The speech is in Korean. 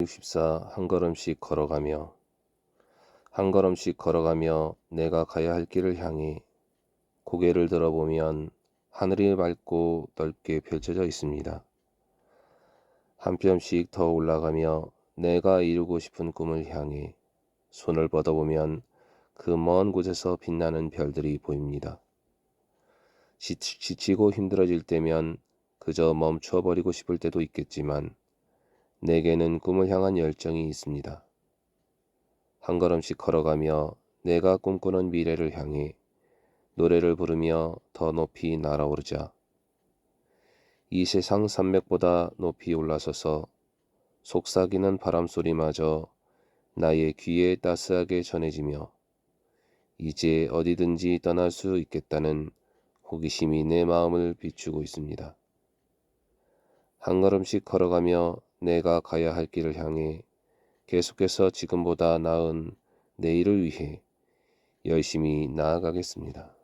64. 한 걸음씩 걸어가며 한 걸음씩 걸어가며 내가 가야 할 길을 향해 고개를 들어보면 하늘이 맑고 넓게 펼쳐져 있습니다. 한 뼘씩 더 올라가며 내가 이루고 싶은 꿈을 향해 손을 뻗어보면 그 먼 곳에서 빛나는 별들이 보입니다. 지치, 지치고 힘들어질 때면 그저 멈춰버리고 싶을 때도 있겠지만 내게는 꿈을 향한 열정이 있습니다. 한 걸음씩 걸어가며 내가 꿈꾸는 미래를 향해 노래를 부르며 더 높이 날아오르자. 이 세상 산맥보다 높이 올라서서 속삭이는 바람 소리마저 나의 귀에 따스하게 전해지며 이제 어디든지 떠날 수 있겠다는 호기심이 내 마음을 비추고 있습니다. 한 걸음씩 걸어가며 내가 가야 할 길을 향해 계속해서 지금보다 나은 내일을 위해 열심히 나아가겠습니다.